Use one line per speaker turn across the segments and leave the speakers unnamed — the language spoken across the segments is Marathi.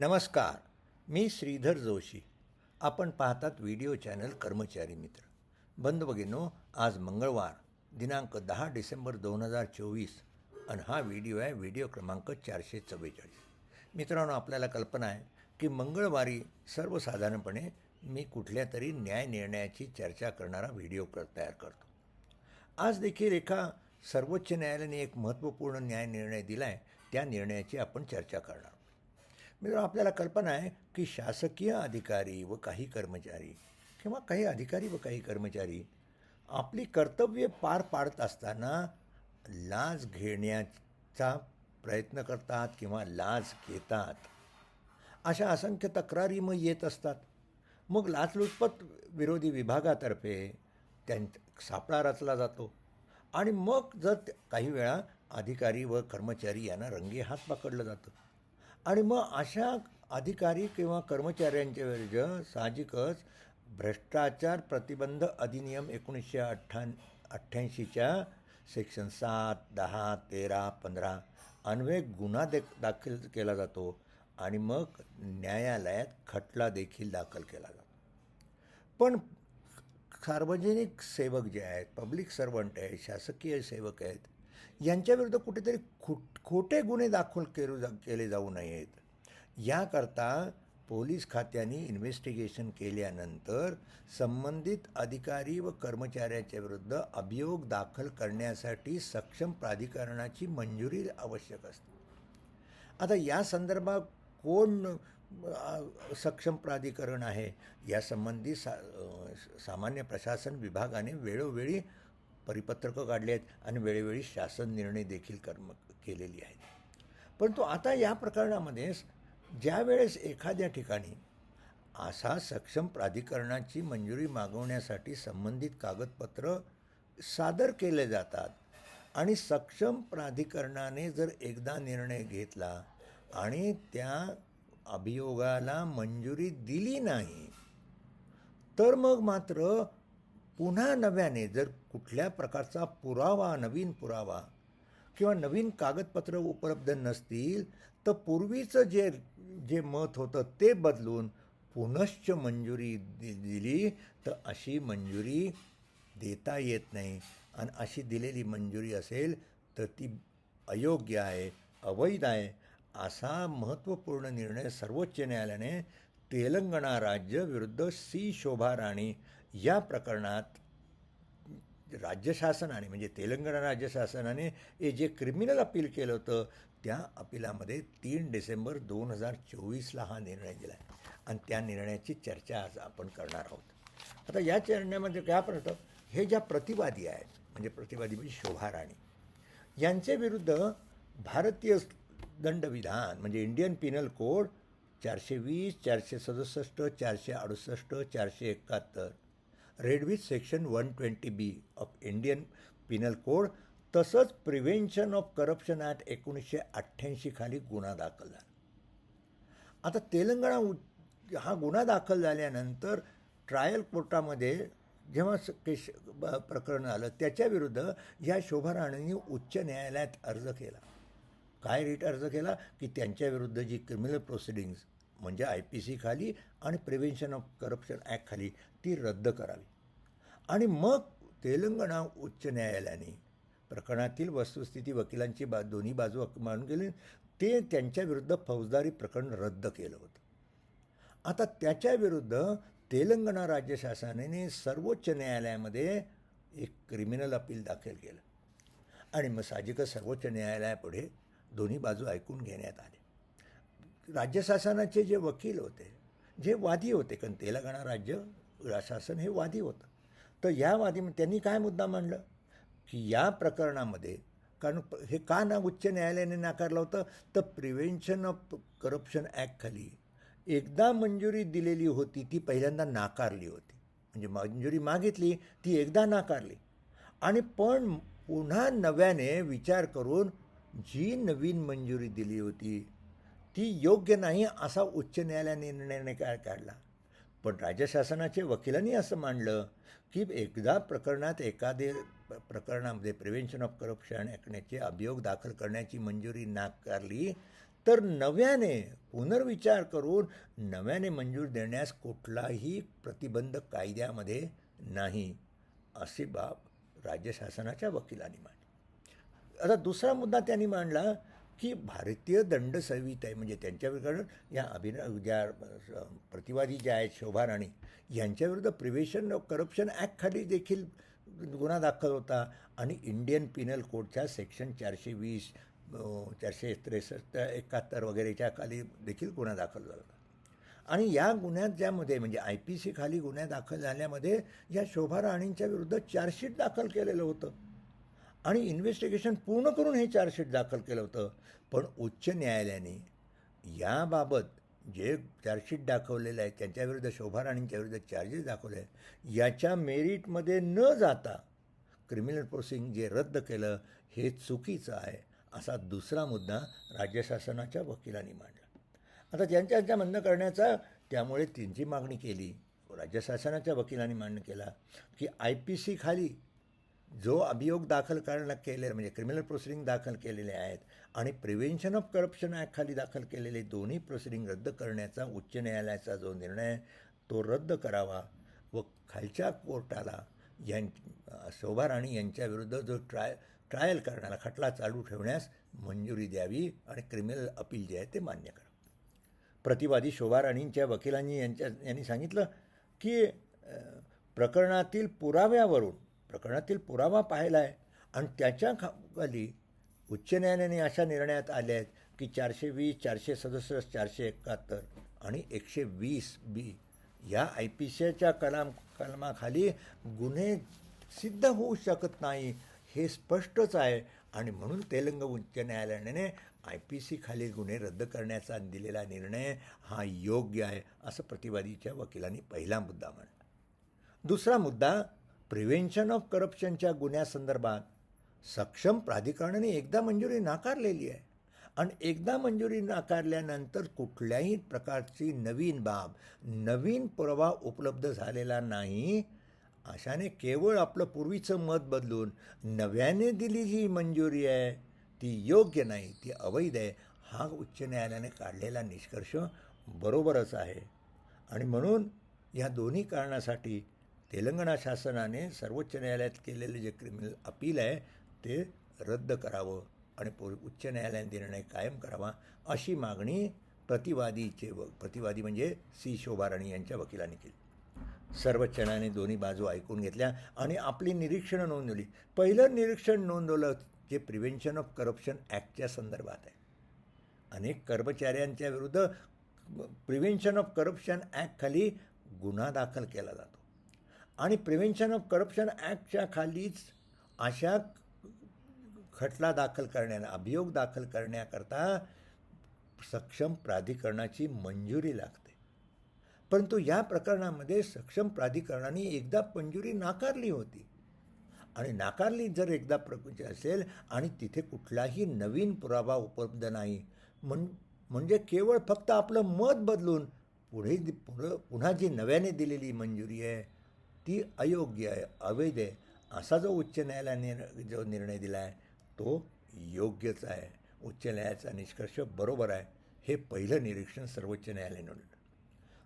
नमस्कार मी श्रीधर जोशी. आपण पाहतात व्हिडिओ चॅनल कर्मचारी मित्र. बंद बघिनो आज मंगळवार दिनांक दहा डिसेंबर दोन हजार चोवीस आणि हा व्हिडिओ आहे व्हिडिओ क्रमांक चारशे चव्वेचाळीस. मित्रांनो आपल्याला कल्पना आहे की मंगळवारी सर्वसाधारणपणे मी कुठल्या तरी न्याय निर्णयाची चर्चा करणारा व्हिडिओ कर तयार करतो. आज देखील एका सर्वोच्च न्यायालयाने एक महत्त्वपूर्ण न्याय निर्णय दिला आहे त्या निर्णयाची आपण चर्चा करणार मित्रांनो आपल्याला कल्पना आहे की शासकीय अधिकारी व काही कर्मचारी किंवा काही अधिकारी व काही कर्मचारी आपली कर्तव्ये पार पाडत असताना लाज घेण्याचा प्रयत्न करतात किंवा लाज घेतात. अशा असंख्य तक्रारी मग येत असतात. मग लाचलुचपत विरोधी विभागातर्फे त्यां सापळा रचला जातो आणि मग जर काही वेळा अधिकारी व कर्मचारी यांना रंगे हात पकडलं जातं. आणि मग अशा अधिकारी किंवा कर्मचाऱ्यांच्या विरुद्ध साहजिकच भ्रष्टाचार प्रतिबंध अधिनियम एकोणीसशे अठ्ठा अठ्ठ्याऐंशीच्या सेक्शन सात दहा तेरा पंधरा अन्वये गुन्हा दे दाखल केला जातो आणि मग न्यायालयात खटला देखील दाखल केला जातो. पण सार्वजनिक सेवक जे आहेत पब्लिक सर्वंट आहेत शासकीय सेवक आहेत यांच्याविरुद्ध कुठेतरी खोट खोटे गुन्हे दाखल केले जा केले जाऊ नयेत. याकरता पोलीस खात्याने इन्व्हेस्टिगेशन केल्यानंतर संबंधित अधिकारी व कर्मचाऱ्याच्या विरुद्ध अभियोग दाखल करण्यासाठी सक्षम प्राधिकरणाची मंजुरी आवश्यक असते. आता या संदर्भात कोण सक्षम प्राधिकरण आहे? यासंबंधी सा सामान्य प्रशासन विभागाने वेळोवेळी परिपत्रकं काढली आहेत आणि वेळोवेळी शासन निर्णय देखील कर्म केलेली आहेत. परंतु आता या प्रकरणामध्ये ज्या वेळेस एखाद्या ठिकाणी असा सक्षम प्राधिकरणाची मंजुरी मागवण्यासाठी संबंधित कागदपत्र सादर केले जातात आणि सक्षम प्राधिकरणाने जर एकदा निर्णय घेतला आणि त्या अभियोगाला मंजुरी दिली नाही तर मग मात्र पुन्हा नव्याने जर कुठल्या प्रकारचा पुरावा नवीन पुरावा किंवा नवीन कागदपत्र उपलब्ध नसतील तर पूर्वीचं जे जे मत होतं ते बदलून पुनश्च मंजुरी दि दिली तर अशी मंजुरी देता येत नाही. आणि अशी दिलेली मंजुरी असेल तर ती अयोग्य आहे अवैध आहे असा महत्त्वपूर्ण निर्णय सर्वोच्च न्यायालयाने तेलंगणा राज्य विरुद्ध सी. शोभा राणी या प्रकरणात राज्य शासनाने म्हणजे तेलंगणा राज्य शासनाने हे जे क्रिमिनल अपील केलं होतं त्या अपिलामध्ये तीन डिसेंबर दोन हजार चोवीसला हा निर्णय दिला आहे आणि त्या निर्णयाची चर्चा आज आपण करणार आहोत. आता या निर्णयामध्ये काय पडतं? हे ज्या प्रतिवादी आहेत म्हणजे प्रतिवादी म्हणजे शोभा राणी यांच्या विरुद्ध भारतीय दंडविधान म्हणजे इंडियन पिनल कोड चारशे वीस चारशे सदुसष्ट चारशे अडुसष्ट चारशे एकाहत्तर read with section one twenty B of Indian penal code तसंच प्रिव्हेन्शन ऑफ करप्शन ॲक्ट एकोणीसशे अठ्ठ्याऐंशी खाली गुन्हा दाखल झाला. आता तेलंगणा उ- हा गुन्हा दाखल झाल्यानंतर ट्रायल कोर्टामध्ये जेव्हा स- केश ब- प्रकरण आलं त्याच्याविरुद्ध या शोभा राणेंनी उच्च न्यायालयात अर्ज केला. काय रीट अर्ज केला? की त्यांच्याविरुद्ध जी क्रिमिनल प्रोसिडिंग्स म्हणजे आय पी सी खाली आणि प्रिव्हेन्शन ऑफ करप्शन ॲक्ट खाली ती रद्द करावी. आणि मग तेलंगणा उच्च न्यायालयाने प्रकरणातील वस्तुस्थिती वकिलांची बा दोन्ही बाजू मानून गेली ते त्यांच्याविरुद्ध फौजदारी प्रकरण रद्द केलं होतं. आता त्याच्याविरुद्ध तेलंगणा राज्य शासनाने सर्वोच्च न्यायालयामध्ये एक क्रिमिनल अपील दाखल केलं. आणि मग साहजिकच सर्वोच्च न्यायालयापुढे दोन्ही बाजू ऐकून घेण्यात आले. राज्य शासनाचे जे वकील होते जे वादी होते कारण तेलंगणा राज्य शासन हे वादी होतं. तर या वादी त्यांनी काय मुद्दा मांडलं? की या प्रकरणामध्ये कारण प- हे का ना उच्च न्यायालयाने नाकारलं होतं? तर प्रिव्हेन्शन ऑफ करप्शन ॲक्टखाली एकदा मंजुरी दिलेली होती ती पहिल्यांदा नाकारली होती. म्हणजे मंजुरी मागितली ती एकदा नाकारली. आणि पण पुन्हा नव्याने विचार करून जी नवीन मंजुरी दिली होती ती योग्य नाही असा उच्च न्यायालयाने निर्णय काय काढला. पण राज्य शासनाचे वकिलांनी असं मांडलं की एकदा प्रकरणात एखादे प्रकरणामध्ये प्रिव्हेन्शन ऑफ करप्शन ऐकण्याचे अभियोग दाखल करण्याची मंजुरी नाकारली तर नव्याने पुनर्विचार करून नव्याने मंजूर देण्यास कुठलाही प्रतिबंध कायद्यामध्ये नाही अशी बाब राज्य शासनाच्या वकिलांनी मांडली. आता दुसरा मुद्दा त्यांनी मांडला की भारतीय दंड संहिता आहे. म्हणजे त्यांच्याविरुद्ध या अभिनय ज्या प्रतिवादी ज्या आहेत शोभा राणी यांच्याविरुद्ध प्रिव्हेशन ऑफ करप्शन ॲक्टखाली देखील गुन्हा दाखल होता. आणि इंडियन पिनल कोडच्या सेक्शन चारशे वीस चारशे त्रेसष्ट एकाहत्तर वगैरेच्या खाली देखील गुन्हा दाखल झाला होता. आणि या गुन्ह्यात ज्यामध्ये म्हणजे आय पी सी खाली गुन्हे दाखल झाल्यामध्ये या शोभा राणींच्या विरुद्ध चार्जशीट दाखल केलेलं होतं. आणि इन्व्हेस्टिगेशन पूर्ण करून हे चार्जशीट दाखल केलं होतं. पण उच्च न्यायालयाने याबाबत जे चार्जशीट दाखवलेलं आहे त्यांच्याविरुद्ध शोभा राणींच्या विरुद्ध चार्जेस दाखवले आहे याच्या मेरिटमध्ये न जाता क्रिमिनल प्रोसिंग जे रद्द केलं हे चुकीचं आहे असा दुसरा मुद्दा राज्य शासनाच्या वकिलांनी मांडला. आता त्यांच्या त्यांच्या म्हणणं करण्याचा त्यामुळे त्यांची मागणी केली. राज्य शासनाच्या वकिलांनी मान्य केला की आय पी सी खाली जो अभियोग दाखल करणं केलेला म्हणजे क्रिमिनल प्रोसिडिंग दाखल केलेले आहेत आणि प्रिव्हेन्शन ऑफ करप्शन ॲक्टखाली दाखल केलेले दोन्ही प्रोसिडिंग रद्द करण्याचा उच्च न्यायालयाचा जो निर्णय आहे, तो रद्द करावा व खालच्या कोर्टाला यां शोभा राणी यांच्याविरुद्ध जो ट्राय ट्रायल करण्याला खटला चालू ठेवण्यास मंजुरी द्यावी आणि क्रिमिनल अपील जे आहे ते मान्य करा. प्रतिवादी शोभा राणींच्या वकिलांनी यांच्या यांनी सांगितलं की प्रकरणातील पुराव्यावरून प्रकरणातील पुरावा पाहिला आहे आणि त्याच्या खा खाली उच्च न्यायालयाने अशा निर्णयात आले आहेत की चारशे वीस चारशे सदुसष्ट चारशे एकाहत्तर आणि एकशे वीस बी या आय पी सीच्या कलाम कलमाखाली गुन्हे सिद्ध होऊ शकत नाही हे स्पष्टच आहे आणि म्हणून तेलंग उच्च न्यायालयाने आय पी सी खाली गुन्हे रद्द करण्याचा दिलेला निर्णय हा योग्य आहे असं प्रतिवादीच्या वकिलांनी पहिला मुद्दा मांडला. दुसरा मुद्दा प्रिव्हेन्शन ऑफ करप्शनच्या गुन्ह्यासंदर्भात सक्षम प्राधिकरणाने एकदा मंजुरी नाकारलेली आहे. आणि एकदा मंजुरी नाकारल्यानंतर कुठल्याही प्रकारची नवीन बाब नवीन पुरावा उपलब्ध झालेला नाही. अशाने केवळ आपलं पूर्वीचं मत बदलून नव्याने दिली जी मंजुरी आहे ती योग्य नाही ती अवैध आहे हा उच्च न्यायालयाने काढलेला निष्कर्ष बरोबरच आहे. आणि म्हणून या दोन्ही कारणासाठी तेलंगणा शासनाने सर्वोच्च न्यायालयात केलेले जे क्रिमिनल अपील आहे ते रद्द करावं आणि पो उच्च न्यायालयाने निर्णय कायम करावा अशी मागणी प्रतिवादीचे व प्रतिवादी म्हणजे सी शोभाराणी यांच्या वकिलांनी केली. सर्वोच्च न्यायालयाने दोन्ही बाजू ऐकून घेतल्या आणि आपली निरीक्षणं नोंदवली. पहिलं निरीक्षण नोंदवलं जे प्रिव्हेन्शन ऑफ करप्शन ॲक्टच्या संदर्भात आहे. अनेक कर्मचाऱ्यांच्या विरुद्ध प्रिव्हेन्शन ऑफ करप्शन ॲक्टखाली गुन्हा दाखल केला जातो. आणि प्रिव्हेन्शन ऑफ करप्शन ॲक्टच्या खालीच अशा खटला दाखल करण्या अभियोग दाखल करण्याकरता सक्षम प्राधिकरणाची मंजुरी लागते. परंतु या प्रकरणामध्ये सक्षम प्राधिकरणाने एकदा मंजुरी नाकारली होती. आणि नाकारली जर एकदा प्रकृती असेल आणि तिथे कुठलाही नवीन पुरावा उपलब्ध नाही म्हण म्हणजे केवळ फक्त आपलं मत बदलून पुढे पुढं पुन्हा जी नव्याने दिलेली मंजुरी आहे ती अयोग्य आहे अवैध आहे. असा जो उच्च न्यायालयाने जो निर्णय दिला आहे तो योग्यच आहे. उच्च न्यायालयाचा निष्कर्ष बरोबर आहे. हे पहिलं निरीक्षण सर्वोच्च न्यायालयाने नोंदवलं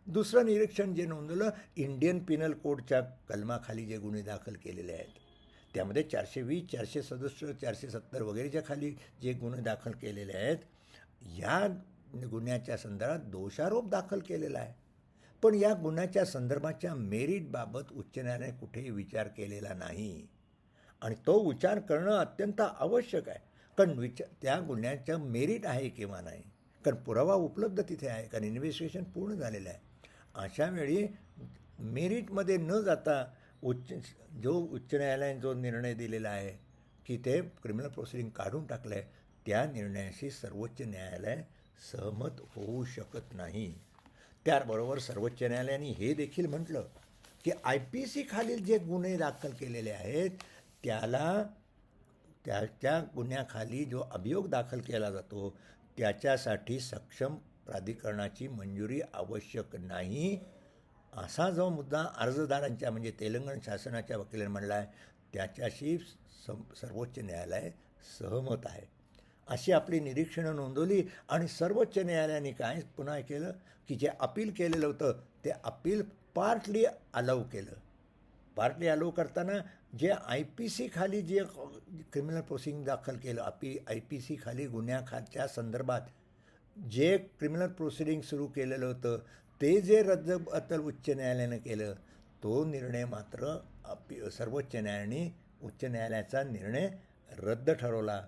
दुसरं निरीक्षण जे नोंदवलं इंडियन पिनल कोडच्या कलमाखाली जे गुन्हे दाखल केलेले आहेत त्यामध्ये चारशे वीस चारशे सदुसष्ट चारशे सत्तर वगैरेच्या खाली जे गुन्हे दाखल केलेले आहेत या गुन्ह्याच्या संदर्भात दोषारोप दाखल केलेला आहे. पण या गुन्ह्याच्या संदर्भाच्या मेरिटबाबत उच्च न्यायालयाने कुठेही विचार केलेला नाही. आणि तो विचार करणं अत्यंत आवश्यक आहे. कारण विचार त्या गुन्ह्याचं मेरिट आहे किंवा नाही? कारण पुरावा उपलब्ध तिथे आहे. कारण इन्व्हेस्टिगेशन पूर्ण झालेलं आहे. अशा वेळी मेरिटमध्ये न जाता उच्च जो उच्च न्यायालयाने जो निर्णय दिलेला आहे की ते क्रिमिनल प्रोसिडिंग काढून टाकलं आहे त्या निर्णयाशी सर्वोच्च न्यायालय सहमत होऊ शकत नाही. त्याबरोबर सर्वोच्च न्यायालयाने हे देखील म्हटलं की आय पी सी खालील जे गुन्हे दाखल केलेले आहेत त्याला त्याच्या गुन्ह्याखाली जो अभियोग दाखल केला जातो त्याच्यासाठी सक्षम प्राधिकरणाची मंजुरी आवश्यक नाही असा जो मुद्दा अर्जदारांच्या म्हणजे तेलंगण शासनाच्या वकिलांनी म्हणला आहे त्याच्याशी सम सर्वोच्च न्यायालय सहमत आहे. अशी आपली निरीक्षणं नोंदवली आणि सर्वोच्च न्यायालयाने काय पुन्हा केलं? की जे अपील केलेलं होतं ते अपील पार्टली अलाव केलं. पार्टली अलाव करताना जे आय पी सी खाली जे क्रिमिनल प्रोसिडिंग दाखल केलं अपी आय पी सी खाली गुन्ह्याखाच्या संदर्भात जे क्रिमिनल प्रोसिडिंग सुरू केलेलं होतं ते जे रद्द अतल उच्च न्यायालयानं केलं तो निर्णय मात्र अपी सर्वोच्च न्यायालयाने उच्च न्यायालयाचा निर्णय रद्द ठरवला.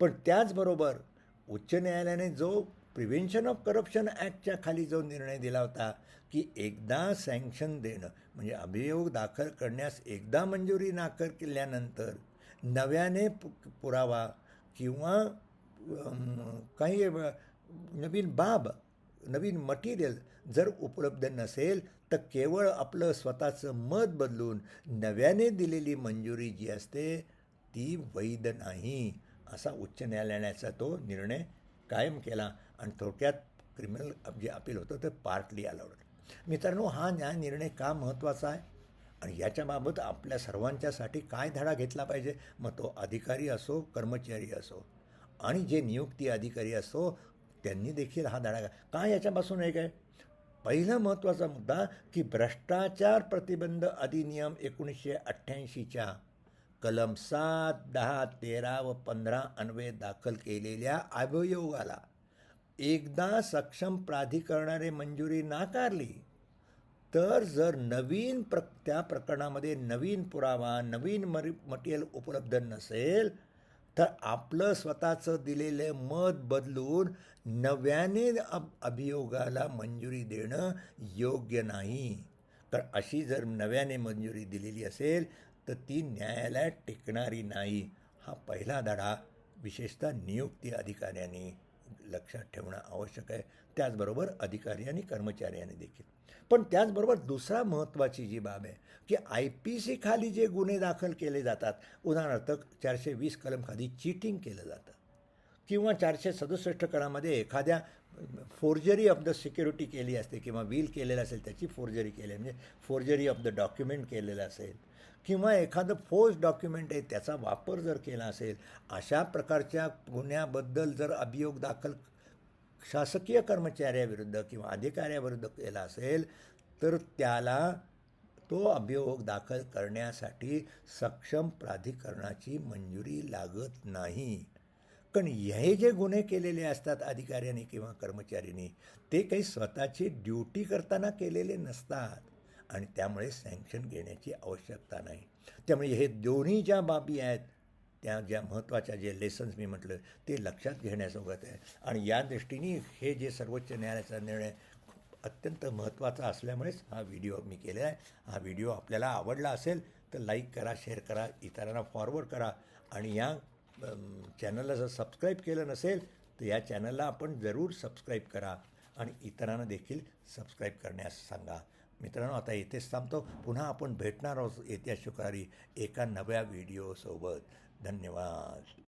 पण त्याचबरोबर उच्च न्यायालयाने जो प्रिव्हेन्शन ऑफ करप्शन ॲक्टच्या खाली जो निर्णय दिला होता की एकदा सँक्शन देणं म्हणजे अभियोग दाखल करण्यास एकदा मंजुरी नाकर केल्यानंतर नव्याने पु पुरावा किंवा काही नवीन बाब नवीन मटेरियल जर उपलब्ध नसेल तर केवळ आपलं स्वतःचं मत बदलून नव्याने दिलेली मंजुरी जी असते ती वैध नाही असा उच्च न्यायालयाचा तो निर्णय कायम केला आणि थोडक्यात क्रिमिनल जे अपील होतं ते पार्टली अलाउड मित्रांनो हा न्याय निर्णय का महत्त्वाचा आहे? आणि याच्याबाबत आपल्या सर्वांच्यासाठी काय धडा घेतला पाहिजे? मग तो अधिकारी असो कर्मचारी असो आणि जे नियुक्ती अधिकारी असो त्यांनी देखील हा धडा घ्या. याच्यापासून एक आहे? पहिला महत्त्वाचा मुद्दा की भ्रष्टाचार प्रतिबंध अधिनियम एकोणीसशे अठ्ठ्याऐंशीच्या कलम सात दहा तेरा व पंधरा अन्वये दाखल केलेल्या अभियोगाला एकदा सक्षम प्राधिकरणाने मंजुरी नाकारली तर जर नवीन प्र त्या प्रकरणामध्ये नवीन पुरावा नवीन मरी मटेरियल उपलब्ध नसेल तर आपलं स्वतःचं दिलेलं मत बदलून नव्याने अब अभियोगाला मंजुरी देणं योग्य नाही. तर अशी जर नव्याने मंजुरी दिलेली असेल तर ती न्यायालयात टिकणारी नाही. हा पहिला धडा विशेषतः नियुक्ती अधिकाऱ्यांनी लक्षात ठेवणं आवश्यक आहे. त्याचबरोबर अधिकारी आणि कर्मचाऱ्यांनी देखील. पण त्याचबरोबर दुसरा महत्त्वाची जी बाब आहे की आय पी सी खाली जे गुन्हे दाखल केले जातात उदाहरणार्थ चारशे वीस कलमखाली चिटिंग केलं जातं किंवा चारशे सदुसष्ट कलामध्ये एखाद्या फोर्जरी ऑफ द सिक्युरिटी केली असते किंवा विल केलेलं असेल त्याची फोर्जरी केली. म्हणजे फोर्जरी ऑफ द डॉक्युमेंट केलेलं असेल. किंवा एखादं फोर्स डॉक्युमेंट आहे त्याचा वापर जर केला असेल अशा प्रकारच्या गुन्ह्याबद्दल जर अभियोग दाखल शासकीय कर्मचाऱ्याविरुद्ध किंवा अधिकाऱ्याविरुद्ध केला असेल तर त्याला तो अभियोग दाखल करण्यासाठी सक्षम प्राधिकरणाची मंजुरी लागत नाही. कारण हे जे गुन्हे केलेले असतात अधिकाऱ्यांनी किंवा कर्मचाऱ्यांनी ते काही स्वतःची ड्युटी करताना केलेले नसतात. आणि त्यामुळे सँक्शन घेण्याची आवश्यकता नाही. त्यामुळे हे दोन्ही ज्या बाबी आहेत त्या ज्या महत्त्वाच्या जे लेसन्स मी म्हटलं ते लक्षात घेण्यासोबत आहे. आणि या दृष्टीने हे जे सर्वोच्च न्यायालयाचा निर्णय अत्यंत महत्त्वाचा असल्यामुळेच हा व्हिडिओ मी केला आहे. हा व्हिडिओ आपल्याला आवडला असेल तर लाईक करा शेअर करा इतरांना फॉरवर्ड करा. आणि या चॅनलला जर सबस्क्राईब केलं नसेल तर या चॅनलला आपण जरूर सबस्क्राईब करा. आणि इतरांना देखील सबस्क्राईब करण्यास सांगा. मित्रांनो आता येथेच थांबतो. पुन्हा आपण भेटणार आहोत येत्या शुक्रवारी एका नव्या व्हिडिओसोबत. धन्यवाद.